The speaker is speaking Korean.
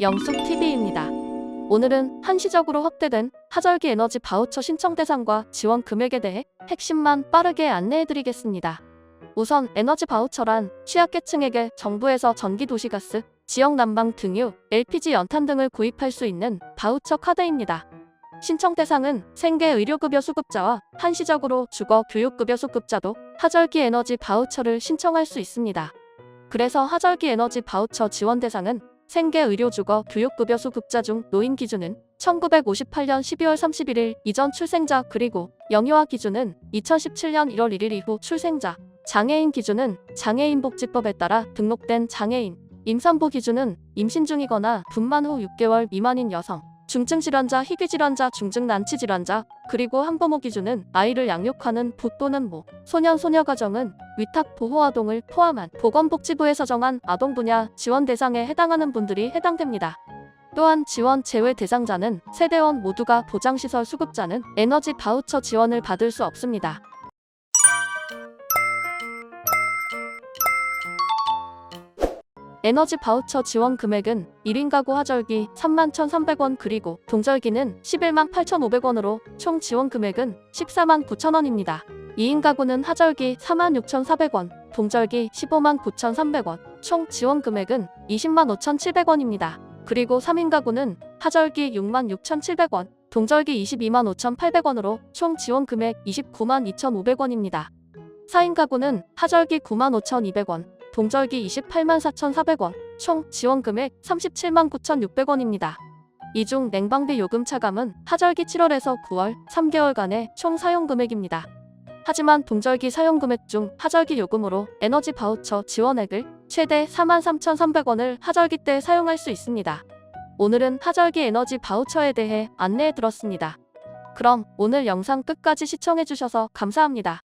영숙TV입니다. 오늘은 한시적으로 확대된 하절기 에너지 바우처 신청 대상과 지원 금액에 대해 핵심만 빠르게 안내해드리겠습니다. 우선 에너지 바우처란 취약계층에게 정부에서 전기 도시가스, 지역 난방 등유, LPG 연탄 등을 구입할 수 있는 바우처 카드입니다. 신청 대상은 생계 의료급여 수급자와 한시적으로 주거 교육급여 수급자도 하절기 에너지 바우처를 신청할 수 있습니다. 그래서 하절기 에너지 바우처 지원 대상은 생계 의료 주거 교육급여 수급자 중 노인 기준은 1958년 12월 31일 이전 출생자 그리고 영유아 기준은 2017년 1월 1일 이후 출생자, 장애인 기준은 장애인복지법에 따라 등록된 장애인, 임산부 기준은 임신 중이거나 분만 후 6개월 미만인 여성, 중증질환자, 희귀질환자, 중증난치질환자, 그리고 한부모 기준은 아이를 양육하는 부 또는 모, 소년, 소녀 가정은 위탁 보호아동을 포함한 보건복지부에서 정한 아동 분야 지원 대상에 해당하는 분들이 해당됩니다. 또한 지원 제외 대상자는 세대원 모두가 보장시설 수급자는 에너지 바우처 지원을 받을 수 없습니다. 에너지 바우처 지원 금액은 1인 가구 하절기 3만 1,300원 그리고 동절기는 11만 8,500원으로 총 지원 금액은 14만 9천원입니다. 2인 가구는 하절기 4만 6,400원, 동절기 15만 9,300원, 총 지원 금액은 20만 5,700원입니다. 그리고 3인 가구는 하절기 6만 6,700원, 동절기 22만 5,800원으로 총 지원 금액 29만 2,500원입니다. 4인 가구는 하절기 9만 5,200원, 동절기 28만 4,400원, 총 지원 금액 37만 9,600원입니다. 이 중 냉방비 요금 차감은 하절기 7월에서 9월 3개월간의 총 사용 금액입니다. 하지만 동절기 사용 금액 중 하절기 요금으로 에너지 바우처 지원액을 최대 4만 3,300원을 하절기 때 사용할 수 있습니다. 오늘은 하절기 에너지 바우처에 대해 안내해 들었습니다. 그럼 오늘 영상 끝까지 시청해 주셔서 감사합니다.